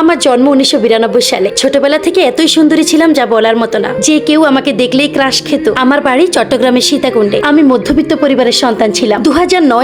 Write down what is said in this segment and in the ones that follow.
আমার জন্ম উনিশশো বিরানব্বই সালে। ছোটবেলা থেকে এতই সুন্দরী ছিলাম যা বলার মতো না। যে কেউ আমাকে দেখলেই ক্রাশ খেত। আমার বাড়ি চট্টগ্রামের সীতাকুণ্ডে। আমি মধ্যবিত্ত পরিবারের সন্তান ছিলাম। দু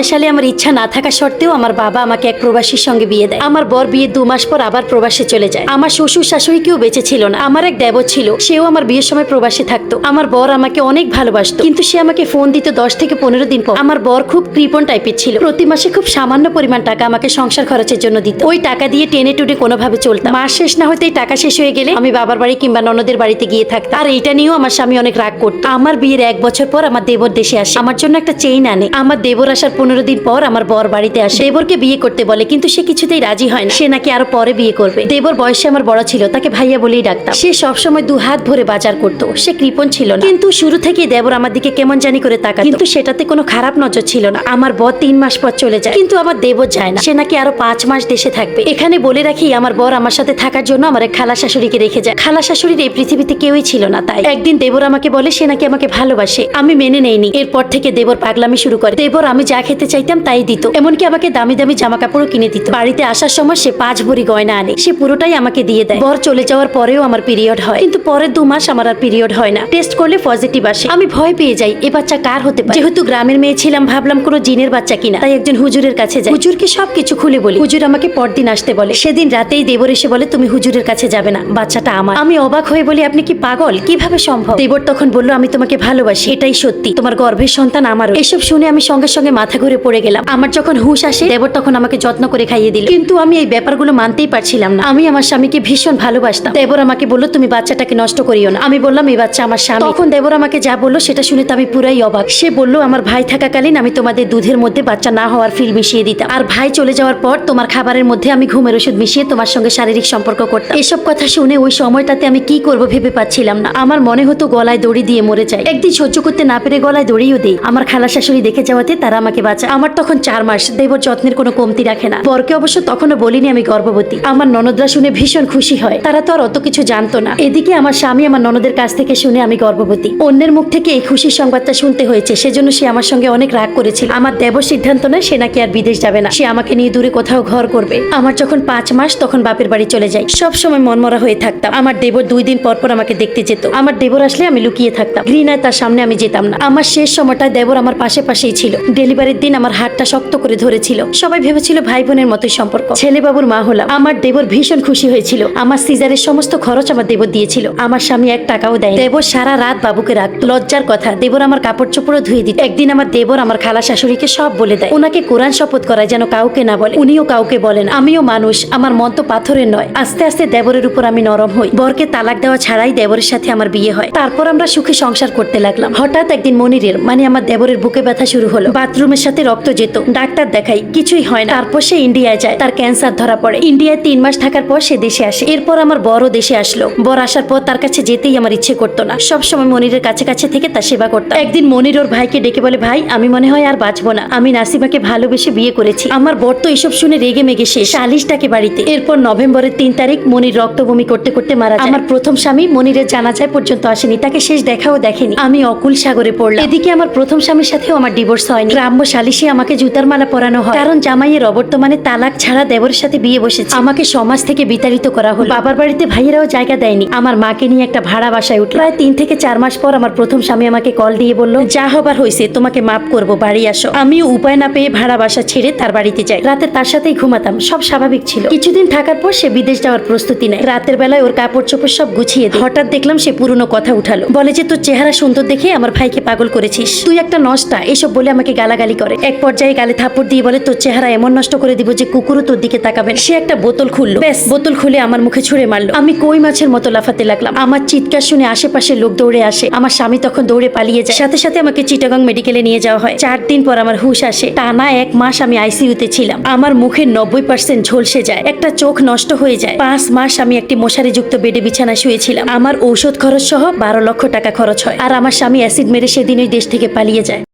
সালে আমার ইচ্ছা না থাকা সত্ত্বেও আমার বাবা আমাকে এক প্রবাসীর সঙ্গে বিয়ে দেয়। আমার বর বিয়ে দু মাস পর আবার প্রবাসে চলে যায়। আমার শ্বশুর শাশুড়ি কেউ বেঁচে ছিল না। আমার এক দেবর ছিল। সেও আমার বিয়ের সময় প্রবাসে থাকতো। আমার বর আমাকে অনেক ভালোবাসতো। কিন্তু সে আমাকে ফোন দিত দশ থেকে পনেরো দিন পর। আমার বর খুব কৃপণ টাইপের ছিল। প্রতি মাসে খুব সামান্য পরিমাণ টাকা আমাকে সংসার খরচের জন্য দিত। ওই টাকা দিয়ে টেনে টুটে কোনোভাবে চলতাম। মাস শেষ না হতেই টাকা শেষ হয়ে গেলে আমি বাবার বাড়ি কিংবা ননদের বাড়িতে গিয়ে থাকতাম। আর এইটা নিয়েও আমার স্বামী অনেক রাগ করতো। আমার বিয়ের এক বছর পর আমার দেবর দেশে আসে। আমার জন্য একটা চেইন আনে। আমার দেবর আসার পনেরো দিন পর আমার বর বাড়িতে আসে। দেবরকে বিয়ে করতে বলে, কিন্তু সে কিছুতেই রাজি হয় না। সে নাকি আরও পরে বিয়ে করবে। দেবর বয়সে আমার বড় ছিল, তাকে ভাইয়া বলেই ডাকতাম। সে সবসময় দু হাত ভরে বাজার করতো। সে কৃপণ ছিল না। কিন্তু শুরু থেকেই দেবর আমার দিকে কেমন জানি করে তাকাত। কিন্তু সেটাতে কোনো খারাপ নজর ছিল না। আমার বর তিন মাস পর চলে যায়। কিন্তু আমার দেবর যায় না। সে নাকি আরও পাঁচ মাস দেশে থাকবে। এখানে বলে রাখি, আমার বর আমার সাথে থাকার জন্য আমার এক খালা শাশুড়িকে রেখে যায়। খালা শাশুড়ির এই পৃথিবীতে কেউই ছিল না তাই। একদিন দেবর আমাকে বলে, সে নাকি আমাকে ভালোবাসে। আমি মেনে নেইনি। এরপর থেকে দেবর পাগলামি শুরু করে। দেবর, আমি যা খেতে চাইতাম তাই দিত। এমনকি আমাকে দামি দামি জামা কাপড়ও কিনে দিত। বাড়িতে আসার সময় সে পাঁচ ভরি গয়না আনে। সে পুরোটাই আমাকে দিয়ে দেয়। বর চলে যাওয়ার পরেও আমার পিরিয়ড হয়। কিন্তু পরের দু মাস আমার আর পিরিয়ড হয় না। টেস্ট করলে পজিটিভ আসে। আমি ভয় পেয়ে যাই এ বাচ্চা কার হতে পারে? যেহেতু গ্রামের মেয়ে ছিলাম, ভাবলাম কোনো জিনের বাচ্চা কিনা। তাই একজন হুজুরের কাছে যাই। হুজুরকে সবকিছু খুলে বলি। হুজুর আমাকে পরদিন আসতে বলে। সেদিন রাতেই দেবর এসে বলে, তুমি হুজুরের কাছে যাবে না, বাচ্চাটা আমার। আমি অবাক হয়ে বলি, আপনি কি পাগল? কীভাবে সম্ভব? দেবর তখন বলল, আমি তোমাকে ভালোবাসি, এটাই সত্যি। তোমার গর্ভের সন্তান আমারও। এসব শুনে আমি সঙ্গে সঙ্গে মাথা ঘুরে পড়ে গেলাম। আমার যখন হুশ আসে, দেবর তখন আমাকে যত্ন করে খাইয়ে দিল। কিন্তু আমি এই ব্যাপারগুলো মানতেই পারছিলাম না। আমি আমার স্বামীকে ভীষণ ভালোবাসতাম। দেবর আমাকে বলল, তুমি বাচ্চাটাকে নষ্ট করিও না। আমি বললাম, এই বাচ্চা আমার স্বামী। তখন দেবর আমাকে যা বলল, সেটা শুনে তো আমি পুরাই অবাক। সে বলল, আমার ভাই থাকাকালীন আমি তোমাদের দুধের মধ্যে বাচ্চা না হওয়ার ফিল মিশিয়ে দিতাম। আর ভাই চলে যাওয়ার পর তোমার খাবারের মধ্যে আমি ঘুমের ওষুধ মিশিয়ে তোমার সঙ্গে শারীরিক সম্পর্ক করতাম। এসব কথা শুনে ওই সময়টাতে আমি কি করব ভেবে পাচ্ছিলাম না। আমার মনে হতো গলায় দড়ি দিয়ে মরে যায়। একদিন সহ্য করতে না পেরে গলায় দড়িও দেই। আমার খালা শাশুড়ি দেখে যাওয়াতে তারা আমাকে বাঁচা আমার তখন চার মাস। দেবর যত্নের কোনো কমতি রাখে না। বরকে অবশ্য তখনও বলিনি আমি গর্ভবতী। আমার ননদরা শুনে ভীষণ খুশি হয়। তারা তো আর অত কিছু জানতো না। এদিকে আমার স্বামী আমার ননদের কাছ থেকে শুনে আমি গর্ভবতী। অন্যের মুখ থেকে এই খুশির সংবাদটা শুনতে হয়েছে। সেজন্য সে আমার সঙ্গে অনেক রাগ করেছিল। আমার দেবর সিদ্ধান্ত নেয় সে নাকি আর বিদেশ যাবে না। সে আমাকে নিয়ে দূরে কোথাও ঘর করবে। আমার যখন পাঁচ মাস, তখন বাপের বাড়ি চলে যাই। সব সময় মনমরা হয়ে থাকতাম। আমার দেবর দুই দিন পর পর আমাকে দেখতে যেত। আমার দেবর আসলে আমি লুকিয়ে থাকতাম। ঘৃণায় তার সামনে আমি যেতাম না। আমার শেষ সময়টা দেবর আমার পাশে পাশেই ছিল। ডেলিভারির দিন আমার হাতটা শক্ত করে ধরেছিল। সবাই ভেবেছিল ভাই বোনের মতোই সম্পর্ক। ছেলে বাবুর মা হলাম। আমার দেবর ভীষণ খুশি হয়েছিল। আমার সিজারের সমস্ত খরচ আমার দেবর দিয়েছিল। আমার স্বামী এক টাকাও দেয় দেবর সারা রাত বাবুকে রাখত। লজ্জার কথা, দেবর আমার কাপড় চোপড়ও ধুয়ে দিত। একদিন আমার দেবর আমার খালা শাশুড়িকে সব বলে দেয়। ওনাকে কোরআন শপথ করায় যেন কাউকে না বলে। উনিও কাউকে বলেন, আমিও মানুষ। আমার মন তো পাথরের নয়। আস্তে আস্তে দেবরের উপর আমি নরম হই। বরকে তালাক দেওয়া ছাড়াই দেবরের সাথে আমার বিয়ে হয়। তারপর আমরা সুখে সংসার করতে লাগলাম। হঠাৎ একদিন মনিরের মানে আমার দেবরের বুকে ব্যথা শুরু হলো। বাথরুমের সাথে রক্ত যেত। ডাক্তার দেখাই কিছুই হয় না। তারপর সে ইন্ডিয়ায় যায়। তার ক্যান্সার ধরা পড়ে। ইন্ডিয়ায় তিন মাস থাকার পর সে দেশে আসে। এরপর আমার বড় দেশে আসলো। বর আসার পর তার কাছে যেতেই আমার ইচ্ছে করতো না। সবসময় মনিরের কাছে কাছে থেকে তার সেবা করতাম। একদিন মনির ওর ভাইকে ডেকে বলে, ভাই, আমি মনে হয় আর বাঁচবো না। আমি নাসিমাকে ভালোবেসে বিয়ে করেছি। আমার বর তো এসব শুনে রেগে মেগে শেষ। সালিশটাকে বাড়িতে। এরপর নভেম্বরের তিন তারিখ মনির রক্ত বমি করতে করতে মারা যায়। আমার প্রথম স্বামী মনিরের জানাজায় পর্যন্ত আসেনি তাকে শেষ দেখাও দেখেনি। আমি অকুল সাগরে পড়লাম। এদিকে আমার প্রথম স্বামীর সাথেও আমার ডিভোর্স হয়নি। গ্রাম্য সালিশে আমাকে জুতার মালা পরানো হয়। কারণ জামাইয়ের অবর্তমানে তালাক ছাড়া দেবরের সাথে বিয়ে বসেছে। আমাকে সমাজ থেকে বিতাড়িত করা হলো। বাবার বাড়িতে ভাইয়েরাও জায়গা দেয়নি। আমার মাকে নিয়ে একটা ভাড়া বাসায় উঠল। প্রায় তিন থেকে চার মাস পর আমার প্রথম স্বামী আমাকে কল দিয়ে বলল যা হবার হয়েছে তোমাকে মাফ করব বাড়ি আসো। আমিও উপায় না পেয়ে ভাড়া বাসা ছেড়ে তার বাড়িতে যাই। রাতে তার সাথেই ঘুমাতাম সব স্বাভাবিক ছিল। কিছুদিন থাকার পর সে বিদেশ যাওয়ার প্রস্তুতি নেয়। রাতের বেলায় ওর কাপড় চোপড় সব গুছিয়ে দেয়। হঠাৎ দেখলাম সে পুরনো কথা উঠালো। বলে যে, তোর চেহারা সুন্দর দেখে আমার ভাইকে পাগল করেছিস। তুই একটা নষ্টা। এসব বলে আমাকে গালাগালি করে। এক পর্যায়ে গালে থাপড় দিয়ে বলে, তোর চেহারা এমন নষ্ট করে দিব যে কুকুরও তোর দিকে তাকাবে সে একটা বোতল খুললো। ব্যাস, বোতল খুলে আমার মুখে ছুঁড়ে মারলো। আমি কই মাছের মতো লাফাতে লাগলাম। আমার চিৎকার শুনে আশেপাশে লোক দৌড়ে আসে। আমার স্বামী তখন দৌড়ে পালিয়ে যায়। সাথে সাথে আমাকে চিটাগং মেডিকেলে নিয়ে যাওয়া হয়। চার দিন পর আমার হুশ আসে। টানা এক মাস আমি আইসিইউতে ছিলাম। আমার মুখের নব্বই পার্সেন্ট ঝলসে যায়। একটা চোখ নষ্ট হয়ে যায়। পাঁচ মাস আমি একটি মশারি যুক্ত বেডে বিছানায় শুয়েছিলাম। আমার ঔষধ খরচ সহ বারো লক্ষ টাকা খরচ হয়। আর আমার স্বামী অ্যাসিড মেরে সেদিনই দেশ থেকে পালিয়ে যায়।